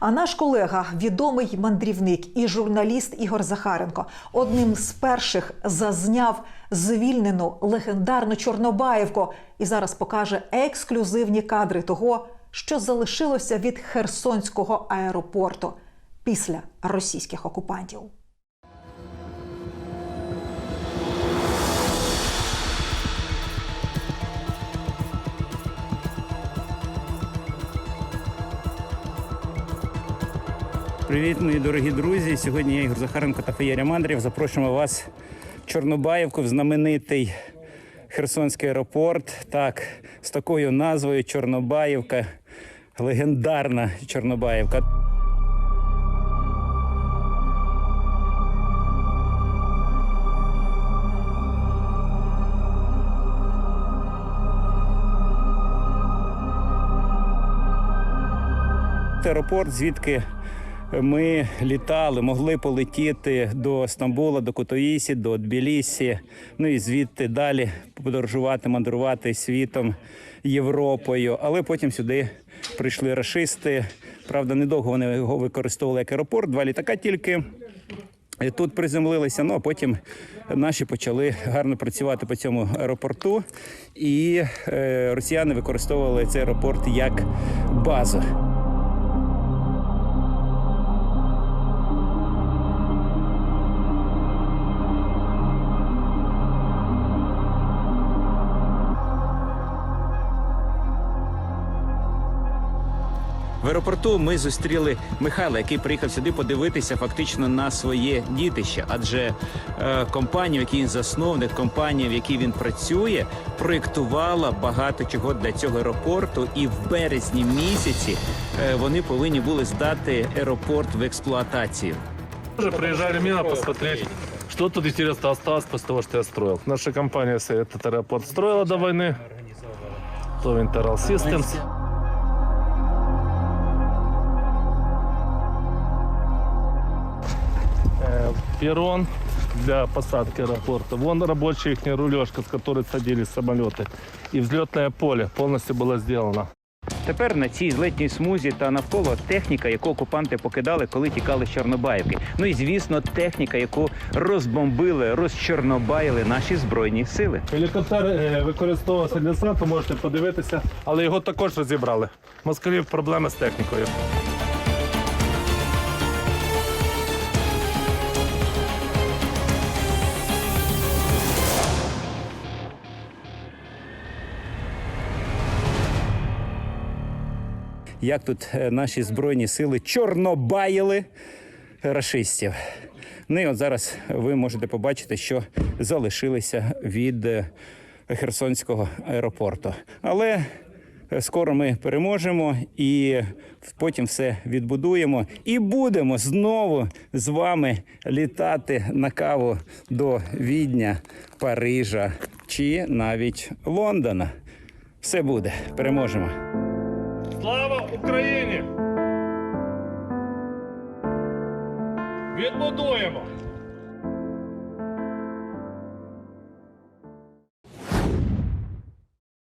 А наш колега, відомий мандрівник і журналіст Ігор Захаренко, одним з перших зазняв звільнену легендарну Чорнобаївку і зараз покаже ексклюзивні кадри того, що залишилося від Херсонського аеропорту після російських окупантів. Привіт, мої дорогі друзі. Сьогодні я Ігор Захаренко та Феєрія Мандрів. Запрошуємо вас в Чорнобаївку, в знаменитий Херсонський аеропорт. Так, з такою назвою Чорнобаївка, легендарна Чорнобаївка. Аеропорт, звідки ми літали, могли полетіти до Стамбула, до Кутоїсі, до Тбілісі, ну і звідти далі подорожувати, мандрувати світом, Європою. Але потім сюди прийшли рашисти. Правда, недовго вони його використовували як аеропорт, два літака тільки. Тут приземлилися, ну а потім наші почали гарно працювати по цьому аеропорту, і е, росіяни використовували цей аеропорт як базу. В аеропорту ми зустріли Михайла, який приїхав сюди подивитися фактично на своє дітище. Адже е, компанія, в якій він засновник, компанія, в якій він працює, проєктувала багато чого для цього аеропорту. І в березні місяці е, вони повинні були здати аеропорт в експлуатацію. Тоже приезжали мимо посмотреть, что тут интересно осталось после того, что я строил. Наша компания с- этот аэропорт строила до войны. То Interal Systems. Перрон для посадки аэропорта. Вон рабочая их рулежка, с которой садились самолеты. И взлетное поле полностью было сделано. Тепер на цій злетній смузі та навколо техніка, яку окупанти покидали, коли тікали з Чорнобаївки. Ну і звісно, техніка, яку розбомбили, розчорнобаїли наші збройні сили. Гелікоптер е, використовувався для сату, можете подивитися, але його також розібрали. Москалів проблеми з технікою. Як тут е, наші збройні сили чорнобаїли рашистів. Ну і от зараз ви можете побачити, що залишилися від е, Херсонського аеропорту. Але е, скоро ми переможемо і потім все відбудуємо. І будемо знову з вами літати на каву до Відня, Парижа чи навіть Лондона. Все буде, переможемо. Україні! Відбудуємо!